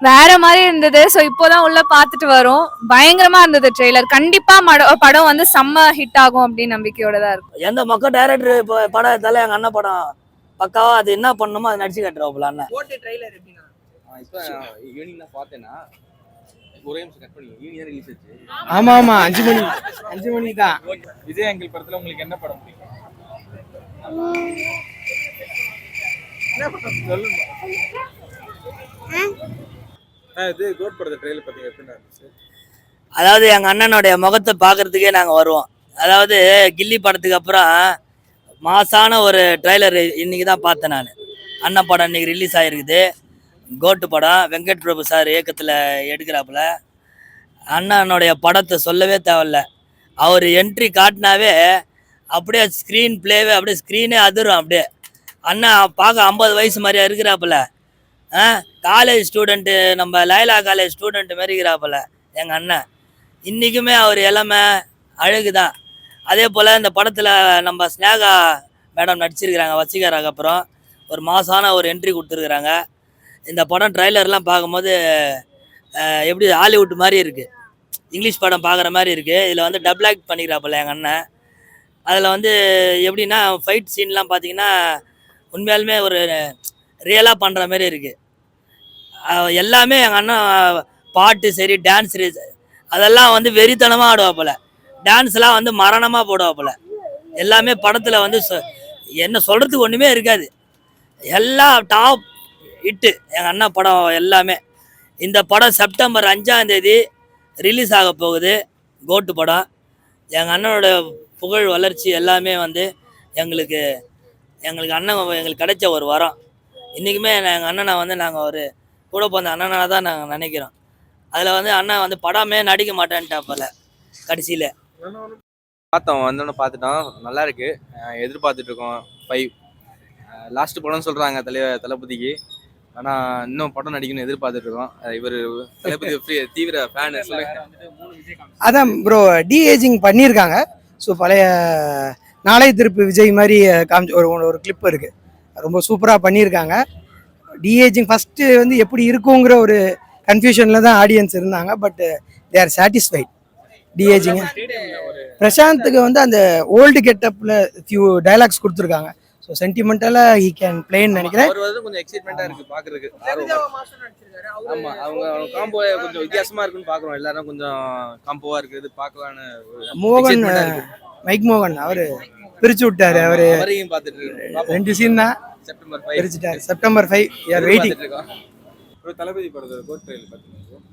வேற மாதிரி இருந்தது. ஸோ இப்போதான் உள்ள பார்த்துட்டு வரோம். பயங்கரமா இருந்தது ட்ரெய்லர் கண்டிப்பா படம் வந்து செம்ம ஹிட் ஆகும் அப்படின்னு நம்பிக்கையோட தான் இருக்கும். எந்த மக்கள் டைரக்டர் இப்போ படம் எடுத்தாலும் எங்கள் அண்ணன் படம் பக்காவா அது என்ன பண்ணணுமோ அதை நடிச்சு கட்டுறோம்ல அண்ணன். எப்படின்னா? இப்போ ஈவினிங் தான் பார்த்தேன்னா ஆமா ஆமா. அஞ்சு மணி அஞ்சு மணி தான். விஜய் அங்கிள் படத்துல உங்களுக்கு என்ன படம் பிடிக்கும்? சொல்லுங்க. ஆ, இது கோட் படத்தை ட்ரெயிலர் பார்த்தீங்க எப்படின்னா அதாவது எங்கள் அண்ணனுடைய முகத்தை பார்க்கறதுக்கே நாங்கள் வருவோம். அதாவது கில்லி படத்துக்கு அப்புறம் மாசான ஒரு ட்ரெய்லர் இன்னைக்கு தான் பார்த்தேன் நான். அண்ணன் படம் இன்னைக்கு ரிலீஸ் ஆகிருக்குது கோட்டு படம் வெங்கட் பிரபு சார் இயக்கத்தில் எடுக்கிறாப்புல. அண்ணனுடைய படத்தை சொல்லவே தேவையில்ல. அவர் என்ட்ரி காட்டினாவே அப்படியே ஸ்க்ரீன் ப்ளேவே அப்படியே ஸ்க்ரீனே அதிரும் அப்படியே. அண்ணன் பார்க்க ஐம்பது வயசு மாதிரியா இருக்கிறாப்புல. காலேஜ் ஸ்டூடெண்ட்டு நம்ம லைலா காலேஜ் ஸ்டூடெண்ட் மாதிரி இருக்கிறாப்புல எங்கள் அண்ணன். இன்றைக்குமே அவர் எல்லாமே அழகு தான் அதே போல் இந்த படத்தில் நம்ம ஸ்னேகா மேடம் நடிச்சிருக்கிறாங்க வசீகராக்கு அப்புறம். ஒரு மாசான ஒரு என்ட்ரி கொடுத்துருக்குறாங்க. இந்த படம் ட்ரைலர்லாம் பார்க்கும்போது எப்படி ஹாலிவுட் மாதிரி இருக்குது இங்கிலீஷ் படம் பார்க்குற மாதிரி இருக்குது இதில் வந்து டபுள் ஆக்ட் பண்ணிக்கிறாப்புல எங்கள் அண்ணன். அதில் வந்து எப்படின்னா ஃபைட் சீன்லாம் பார்த்தீங்கன்னா உண்மையாலுமே ஒரு ரியலாக பண்ணுற மாதிரி இருக்குது எல்லாமே எங்கள் அண்ணன் பாட்டு சரி டான்ஸ் அதெல்லாம் வந்து வெறித்தனமாக ஆடுவாப்புல டான்ஸ்லாம் வந்து மரணமாக போடுவாப்புல எல்லாமே படத்தில் வந்து என்ன சொல்கிறதுக்கு ஒன்றுமே இருக்காது. எல்லாம் டாப் ஹிட்டு எங்கள் அண்ணா படம் எல்லாமே. இந்த படம் செப்டம்பர் அஞ்சாந்தேதி ரிலீஸ் ஆக போகுது. கோட்டு படம். எங்கள் அண்ணனோட புகழ் வளர்ச்சி எல்லாமே வந்து எங்களுக்கு எங்களுக்கு அண்ணன் எங்களுக்கு கிடைச்ச ஒரு வரம். இன்றைக்குமே எங்கள் அண்ணனை வந்து நாங்கள் ஒரு கூட பிறந்த அண்ணனாக தான் நாங்கள் நினைக்கிறோம். அதில் வந்து அண்ணன் வந்து படமே நடிக்க மாட்டேன்ட்டாப்பல கடைசியில். பார்த்தோம் வந்தோன்னு பார்த்துட்டோம் நல்லா இருக்கு. எதிர்பார்த்துட்டு இருக்கோம் ஃபைவ் லாஸ்ட் படம்னு சொல்றாங்க தலை தளபதிக்கு. ஆனா இன்னும் படம் நடிக்கணும்னு எதிர்பார்த்துட்டு இருக்கோம் இவரு தளபதி free- தீவிர ஃபேன் அதான் ப்ரோ டி ஏஜிங் பண்ணியிருக்காங்க. ஸோ பழைய நாளை திருப்பு விஜய் மாதிரி காமிச்ச ஒரு ஒரு கிளிப் இருக்கு. ரொம்ப சூப்பராக பண்ணியிருக்காங்க. டி ஏஜிங் ஃபஸ்ட்டு வந்து எப்படி இருக்குங்கிற ஒரு கன்ஃபியூஷனில் தான் ஆடியன்ஸ் இருந்தாங்க but they are satisfied de ageing பிரசாந்துக்கு வந்து அந்த ஓல்டு கெட்டப்பில் ஃபியூ டைலாக்ஸ் கொடுத்துருக்காங்க. ஸோ சென்டிமெண்டலாக ஹீ கேன் பிளேன்னு நினைக்கிறேன். அவர் வந்து கொஞ்சம் எக்ஸைட்மெண்டா இருக்கு பாக்குறதுக்கு. ரவிதேவா மாஸ்டர் நடிச்சிருக்காரு. அவரு ஆமா அவங்க காம்போ கொஞ்சம் வித்தியாசமா இருக்குன்னு பாக்குறோம். எல்லாரும் கொஞ்சம் காம்போவா இருக்குது பார்க்கலான்னு மோகன். மைக் மோகன் அவரு பிரிச்சு விட்டாரு அவரு. ரெண்டு சீன் தான். செப்டம்பர் ஃபைவ் பிரிச்சுட்டாரு. செப்டம்பர் ஃபைவ் யார் வெயிட்டிங் ஒரு தளபதி படத்தோட கோட்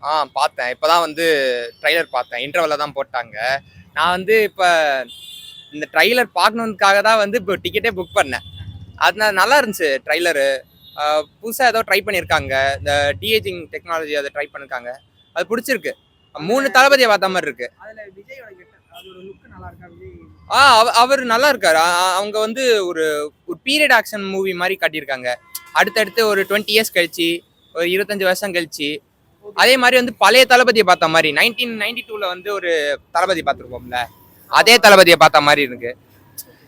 ஆ பார்த்தேன். இப்போதான் வந்து ட்ரைலர் பார்த்தேன். இன்டர்வலில் தான் போட்டாங்க. நான் வந்து இப்போ இந்த ட்ரைலர் பார்க்கணுன்றதுக்காக தான் வந்து இப்போ டிக்கெட்டே புக் பண்ணேன். அதனால நல்லா இருந்துச்சு ட்ரைலரு புதுசாக ஏதோ ட்ரை பண்ணியிருக்காங்க. இந்த டிஏஜிங் டெக்னாலஜி அதை ட்ரை பண்ணிருக்காங்க. அது பிடிச்சிருக்கு. மூணு தளபதியை பார்த்த மாதிரி இருக்கு. அதுல விஜயோட கெட்ட அதோட லுக் நல்லா இருக்கா விஜய்? ஆ அவ- அவர் நல்லா இருக்காரு. அவங்க வந்து ஒரு ஒரு பீரியட் ஆக்ஷன் மூவி மாதிரி காட்டியிருக்காங்க. அடுத்தடுத்து ஒரு டுவெண்ட்டி இயர்ஸ் கழிச்சு ஒரு இருபத்தஞ்சு வருஷம் கழிச்சு. அதே மாதிரி வந்து பழைய தளபதியை பார்த்த மாதிரி நைன்டீன் நைன்டி டூவில் வந்து ஒரு தளபதி பார்த்துருப்போம்ல. அதே தளபதியை பார்த்த மாதிரி இருக்கு.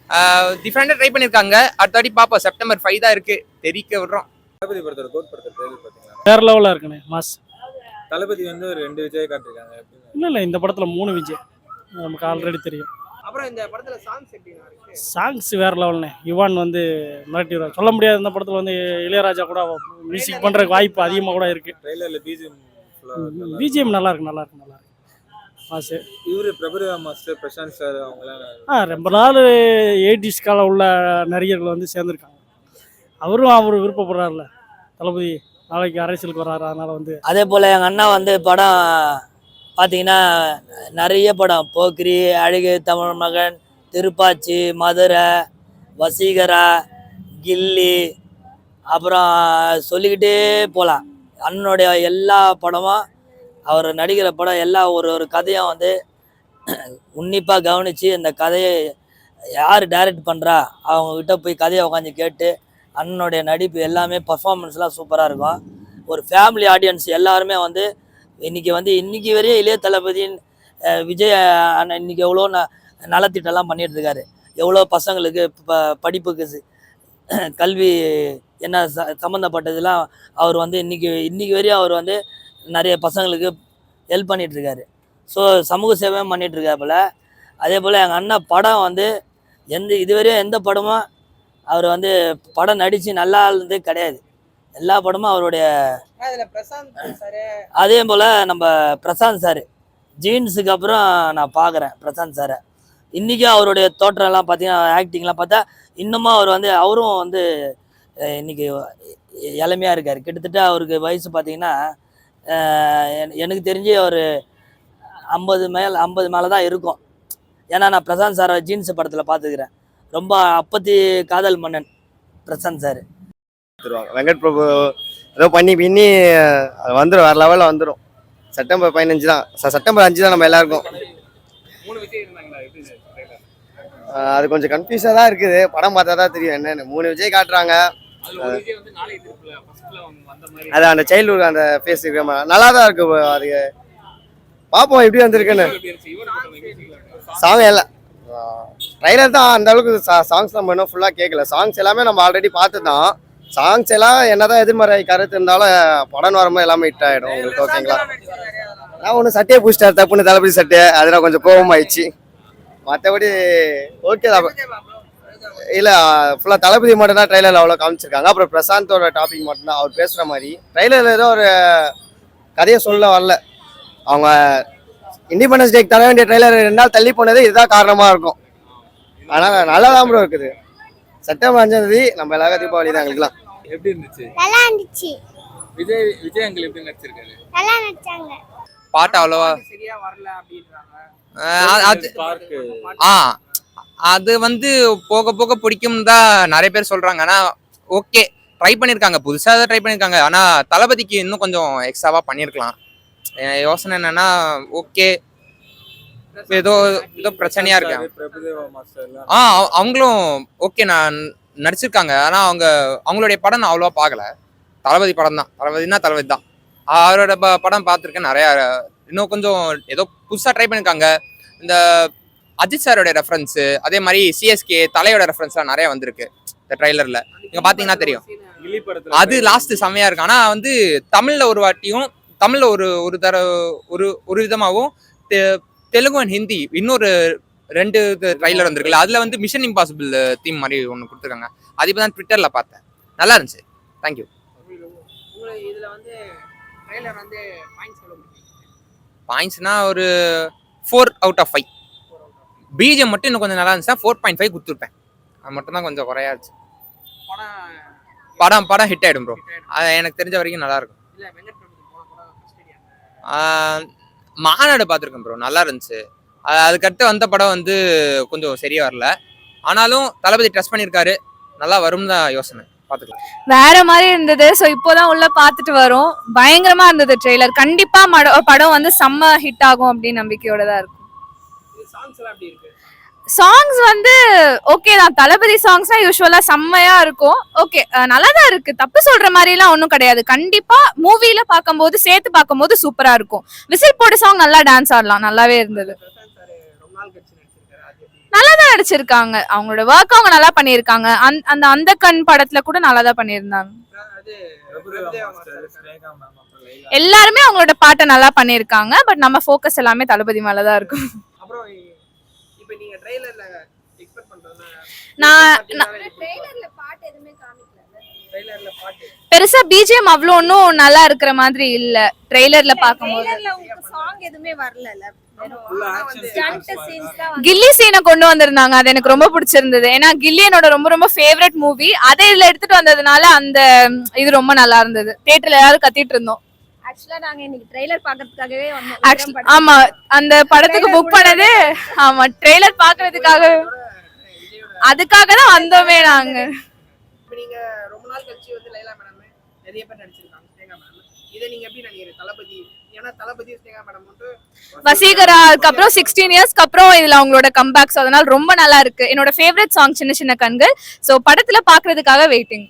டிஃப்ரெண்டாக ட்ரை பண்ணியிருக்காங்க. அடுத்த வாட்டி பார்ப்போம். செப்டம்பர் ஃபைவ் தான் இருக்கு. தெரிவிக்க விடுறோம். தளபதி படத்தோட கோட் படத்தோட ட்ரெயிலர் பார்த்தீங்களா? வேற லெவலில் இருக்குண்ணே மாஸ். தளபதி வந்து ஒரு ரெண்டு விஜய் காட்டிருக்காங்க இல்லை இல்லை இந்த படத்தில் மூணு விஜய். நமக்கு ஆல்ரெடி தெரியும். அப்புறம் இந்த படத்துல சாங்ஸ் இருக்கு? சாங்ஸ் வேற லெவல்ண்ணே யுவான் வந்து மிரட்டிடுவார் சொல்ல முடியாது இந்த படத்தில் வந்து இளையராஜா கூட மியூசிக் பண்ணுறதுக்கு வாய்ப்பு அதிகமாக கூட இருக்கு. ட்ரெயிலர்ல பிஜிஎம் பிஜிஎம் நல்லா இருக்கு. நல்லா இருக்கு நல்லா இருக்கு மாசு இவரு பிரபுதேவா மாஸ்டர் பிரசாந்த் சார் அவங்களாம் ஆ ரொம்ப நாள் எயிட்டிஸ் காலம் உள்ள நடிகர்கள் வந்து சேர்ந்துருக்காங்க. அவரும் அவர் விருப்பப்படுறாருல. தளபதி நாளைக்கு அரசியலுக்கு வர்றாரு அதனால வந்து அதே போல் எங்கள் அண்ணா வந்து படம் பார்த்தீங்கன்னா நிறைய படம். போக்கிரி அழகு தமிழ் மகன் திருப்பாச்சி மதுரை வசீகரா கில்லி அப்புறம் சொல்லிக்கிட்டே போகலாம் அண்ணனுடைய எல்லா படமும் அவர் நடிக்கிற படம் எல்லா ஒரு ஒரு கதையும் வந்து உன்னிப்பாக கவனித்து இந்த கதையை யார் டைரக்ட் பண்ணுறா அவங்கக்கிட்ட போய் கதையை உட்காந்து கேட்டு அண்ணனுடைய நடிப்பு எல்லாமே பர்ஃபார்மன்ஸ்லாம் சூப்பராக இருக்கும். ஒரு ஃபேமிலி ஆடியன்ஸ் எல்லாருமே வந்து இன்னைக்கு வந்து இன்னைக்கு வரையும் இளைய தளபதியின் விஜய் அண்ணன் இன்னைக்கு எவ்வளோ ந நலத்திட்டம்லாம் பண்ணிட்டு இருக்காரு எவ்வளோ பசங்களுக்கு ப படிப்புக்கு கல்வி என்ன ச சம்மந்தப்பட்டதெல்லாம் அவர் வந்து இன்னைக்கு இன்னைக்கு வரையும் அவர் வந்து நிறைய பசங்களுக்கு ஹெல்ப் பண்ணிகிட்ருக்காரு ஸோ சமூக சேவையும் பண்ணிகிட்ருக்காப்புல அதே போல் எங்கள் அண்ணன் படம் வந்து எந்த இதுவரையும் எந்த படமும் அவர் வந்து படம் நடித்து நல்லா இருந்தது கிடையாது. எல்லா படமும் அவருடைய அதே போல் நம்ம பிரசாந்த் சார். ஜீன்ஸுக்கு அப்புறம் நான் பார்க்குறேன் பிரசாந்த் சாரை. இன்றைக்கும் அவருடைய தோற்றம்லாம் பார்த்தீங்கன்னா ஆக்டிங்லாம் பார்த்தா இன்னமும் அவர் வந்து அவரும் வந்து அஹ், இன்னைக்கு இளமையாக இருக்கார். கிட்டத்தட்ட அவருக்கு வயசு பார்த்தீங்கன்னா எனக்கு தெரிஞ்சு அவர் ஐம்பது மேல் ஐம்பது மேலே தான் இருக்கும். ஏன்னா நான் பிரசாந்த் சாரை ஜீன்ஸ் படத்தில் பார்த்துக்கிறேன். ரொம்ப அப்பத்தி காதல் மன்னன் பிரசாந்த் சார். எடுத்துருவாங்க வெங்கட் பிரபு ஏதோ பண்ணி பின்னி அது வந்துடும் வேறு லெவலில் வந்துடும் செப்டம்பர் பதினஞ்சு தான். செப்டம்பர் அஞ்சு தான் நம்ம எல்லாருக்கும். அது கொஞ்சம் கன்ஃபியூஸாக தான் இருக்குது. படம் பார்த்தா தான் தெரியும் என்னன்னு. மூணு விஜய் காட்டுறாங்க. அது அந்த சைல்ட்ஹுட் அந்த ஃபேஸ் இருக்கிற நல்லா தான் இருக்கு. அது. பார்ப்போம் எப்படி வந்திருக்குன்னு. சாங் எல்லாம். ட்ரைலர் தான் அந்த அளவுக்கு சாங்ஸ் நம்ம இன்னும் ஃபுல்லாக கேட்கல சாங்ஸ் எல்லாமே நம்ம ஆல்ரெடி பார்த்து தான் சாங்ஸ் எல்லாம் என்னதான் எதிர்மறை கருத்து இருந்தாலும் படம் வரும்போது எல்லாமே ஹிட் ஆகிடும் உங்களுக்கு ஓகேங்களா நான் ஒன்று சட்டையை பூச்சிட்டார் தப்புன்னு தளபதி சட்டையை. அதெல்லாம் கொஞ்சம் கோபமாயிடுச்சு மற்றபடி ஓகே தான். இல்லை ஃபுல்லாக தளபதி மட்டும் தான் ட்ரைலரில் அவ்வளோ காமிச்சிருக்காங்க. அப்புறம் பிரசாந்தோட டாபிக் மட்டும்தான். அவர் பேசுகிற மாதிரி. ட்ரைலரில் ஏதோ ஒரு கதையை சொல்ல வரல. அவங்க இண்டிபெண்டன்ஸ் டேக்கு தர வேண்டிய ட்ரைலர் ரெண்டு நாள் தள்ளி போனது இதுதான் காரணமாக இருக்கும். ஆனால் நல்லா தான் ப்ரோ இருக்குது. செப்டம்பர் அஞ்சாம் தேதி நம்ம எல்லாருக்கும் தீபாவளி தான் எங்களுக்குலாம் எப்படி இருந்துச்சு? நல்லா இருந்துச்சு. விஜய் விஜய் அங்கிள் எப்படி நடிச்சிருக்காரு? நல்லா நடிச்சாங்க. பாட்டு அவ்வளோவா? சரியா வரல அப்படின்றாங்க. ஆ அது வந்து போக போக பிடிக்கும் தான் நிறைய பேர் சொல்றாங்க. ஆனா ஓகே ட்ரை பண்ணியிருக்காங்க புதுசாக தான் ட்ரை பண்ணியிருக்காங்க ஆனா தளபதிக்கு இன்னும் கொஞ்சம் எக்ஸ்ட்ராவா பண்ணியிருக்கலாம் யோசனை என்னன்னா ஓகே ஏதோ ஏதோ பிரச்சனையா இருக்கு ஆ அவ- அவங்களும் ஓகே நான் நடிச்சிருக்காங்க. ஆனா அவங்க அவங்களுடைய படம் நான் அவ்வளோவா பார்க்கல. தளபதி படம் தான். தளபதினா தளபதி தான். அவரோட ப- படம் பார்த்துருக்கேன் நிறைய. இன்னும் கொஞ்சம் ஏதோ புதுசாக ட்ரை பண்ணியிருக்காங்க இந்த அஜித் சாரோட ரெஃபரன்ஸு அதே மாதிரி சிஎஸ்கே தலையோட ரெஃபரன்ஸ்லாம் நிறைய வந்திருக்கு. இந்த ட்ரைலரில் நீங்க பாத்தீங்கன்னா தெரியும். அது லாஸ்ட் செம்மையா இருக்கு. ஆனா வந்து தமிழ்ல ஒரு வாட்டியும் தமிழ்ல ஒரு ஒரு தர ஒரு ஒரு விதமாகவும் தெலுங்கு அண்ட் ஹிந்தி இன்னொரு ரெண்டு ட்ரைலர் வந்திருக்குல்ல அதுல வந்து மிஷன் இம்பாசிபிள் தீம் மாதிரி ஒன்று கொடுத்துருக்காங்க. அது இப்போ தான் ட்விட்டர்ல பார்த்தேன். நல்லா இருந்துச்சு. தேங்க்யூ இதுல வந்து ட்ரெய்லர் வந்து பாயிண்ட் சொல்ல முடியும்? பாயிண்ட்ஸ்னா ஒரு four out of five BGM மட்டும் இன்னும் கொஞ்சம் நல்லா இருந்துச்சுன்னா ஃபோர் பாயிண்ட் ஃபைவ் கொடுத்துருப்பேன். அது மட்டும் தான் கொஞ்சம் குறையா இருந்துச்சு. படம் படம் படம் ஹிட் ஆயிடும் ப்ரோ. அது எனக்கு தெரிஞ்ச வரைக்கும் நல்லா மாநாடு பார்த்துருக்கேன் ப்ரோ நல்லா இருந்துச்சு. அது- அதுக்கடுத்து வந்த படம் வந்து கொஞ்சம் சரியா வரல. ஆனாலும் தளபதி ட்ரெஸ் பண்ணியிருக்காரு. நல்லா வரும்னு தான் யோசனை. பார்த்துக்கலாம். வேற மாதிரி இருந்தது. ஸோ இப்போதான் உள்ள பார்த்துட்டு வரோம். பயங்கரமா இருந்தது ட்ரெய்லர் கண்டிப்பா மட- படம் வந்து செம்ம ஹிட் ஆகும் அப்படின்னு நம்பிக்கையோட தான் இருக்கும் சாங்ஸ் வந்து ஓகே தான். தளபதி சாங்ஸ்னா யூஸ்வலா செம்மையா இருக்கும். ஓகே நல்லா தான் இருக்கு. தப்பு சொல்ற மாதிரி எல்லாம் ஒன்றும் கிடையாது. கண்டிப்பா மூவில பார்க்கும்போது சேர்த்து பார்க்கும்போது சூப்பரா இருக்கும். விசில் போட சாங் நல்லா டான்ஸ் ஆடலாம். நல்லாவே இருந்தது. நல்லா தான் நடிச்சிருக்காங்க. அவங்களோட ஒர்க் அவங்க நல்லா பண்ணியிருக்காங்க. அந்த அந்த அந்த கண் படத்துல கூட நல்லா தான் பண்ணியிருந்தாங்க. அது எல்லாருமே அவங்களோட பாட்டை நல்லா பண்ணியிருக்காங்க. பட் நம்ம ஃபோக்கஸ் எல்லாமே தளபதி மேலதான் இருக்கும். ட்ரெய்லர்ல எக்ஸ்பெக்ட் பண்றது நான் ட்ரெய்லர்ல பாட்டு எதுவுமே காமிக்கல. ட்ரெய்லர்ல பாட்டு. பெருசா பிஜிஎம் அவ்வளோ ஒன்றும் நல்லா இருக்கிற மாதிரி இல்ல. ட்ரெய்லர்ல உங்களுக்கு சாங் எதுவுமே வந்து கில்லி சீனை கொண்டு வந்திருந்தாங்க. அது எனக்கு ரொம்ப பிடிச்சிருந்தது. ஏன்னா கில்லி என்னோட ரொம்ப ரொம்ப ஃபேவரட் மூவி அதை இதுல எடுத்துட்டு வந்ததுனால அந்த இது ரொம்ப நல்லா இருந்தது. தியேட்டர்ல எல்லாரும் கத்திட்டு இருந்தோம். ஆக்சுவலா நாங்க இன்னைக்கு ட்ரெய்லர் பார்க்கிறதுக்காகவே வந்தோம். ஆமா அந்த படத்துக்கு புக் பண்ணதே ஆமா ட்ரெய்லர் பாக்குறதுக்காக அதுக்காக தான் வந்தோமே நாங்க. இப்போ நீங்க ரொம்ப நாள் கழிச்சு வந்து லைலா மேடம் நிறைய பேர் நடிச்சிருக்காங்க ஸ்னேகா மேடம். இதை நீங்க எப்படி நினைக்கிறீங்க? தளபதி ஏன்னா தளபதி ஸ்னேகா மேடம் வந்து வசீகரா அதுக்கப்புறம் சிக்ஸ்டீன் இயர்ஸ்க்கு அப்புறம் இதுல அவங்களோட கம்பேக்ஸ் அதனால ரொம்ப நல்லா இருக்கு. என்னோட ஃபேவரட் சாங் சின்ன சின்ன கண்கள். சோ படத்துல பாக்குறதுக்காக வெயிட்டிங்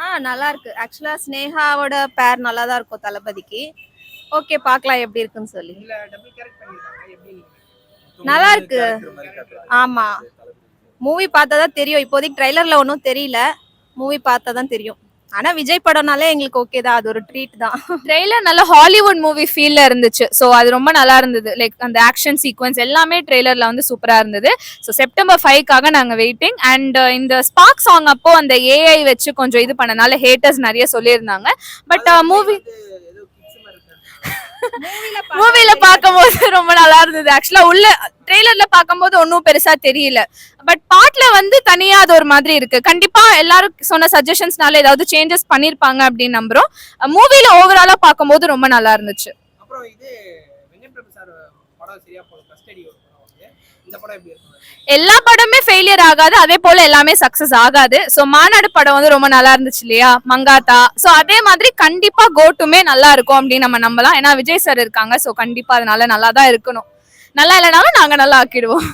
ஆ நல்லா இருக்கு ஆக்சுவலா ஸ்னேகாவோட பேர் நல்லா தான் இருக்கும் தளபதிக்கு. ஓகே பார்க்கலாம் எப்படி இருக்குன்னு சொல்லி. நல்லா இருக்கு. ஆமா. மூவி பார்த்தா தான் தெரியும். இப்போதைக்கு ட்ரைலர்ல ஒன்றும் தெரியல. மூவி பார்த்தா தான் தெரியும். ஆனா விஜய் படம்னாலே எங்களுக்கு ஓகே தான். அது ஒரு ட்ரீட் தான். ட்ரெய்லர் நல்ல ஹாலிவுட் மூவி ஃபீல்ல இருந்துச்சு. ஸோ அது ரொம்ப நல்லா இருந்தது. லைக் அந்த ஆக்ஷன் சீக்வன்ஸ் எல்லாமே ட்ரெய்லர்ல வந்து சூப்பரா இருந்தது. ஸோ செப்டம்பர் ஃபைவ்க்காக நாங்க வெயிட்டிங் அண்ட் இந்த ஸ்பார்க் சாங் அப்போ அந்த ஏஐ வச்சு கொஞ்சம் இது பண்ணனால ஹேட்டர்ஸ் நிறைய சொல்லியிருந்தாங்க. பட் மூவி ஏதோ கிட்ஸ் மாதிரி இருக்காரு மூவில பார்க்கும்போது ரொம்ப நல்லா இருந்தது. ஆக்சுவலா உள்ள ட்ரெய்லர்ல பார்க்கும்போது ஒன்றும் பெருசா தெரியல. பட் பாட்ல வந்து தனியா அது ஒரு மாதிரி இருக்கு. கண்டிப்பா எல்லாரும் சொன்ன சஜஷன்ஸ்னால ஏதாவது சேஞ்சஸ் பண்ணிருப்பாங்க அப்படின்னு நம்புறோம். மூவில ஓவராலா பார்க்கும்போது ரொம்ப நல்லா இருந்துச்சு. அப்புறம் இது வெங்கட் பிரபு சார் படம் சரியா போல கஸ்டடி எல்லா படமே ஃபெயிலியர் ஆகாது. அதே போல எல்லாமே சக்சஸ் ஆகாது. ஸோ மாநாடு படம் வந்து ரொம்ப நல்லா இருந்துச்சு இல்லையா? மங்காத்தா. ஸோ அதே மாதிரி கண்டிப்பா கோட்டுமே நல்லா இருக்கும் அப்படின்னு நம்ம நம்பலாம். ஏன்னா விஜய் சார் இருக்காங்க. ஸோ கண்டிப்பா அதனால நல்லா தான் இருக்கணும். நல்லா இல்லைனாலும் நாங்க நல்லா ஆக்கிடுவோம்.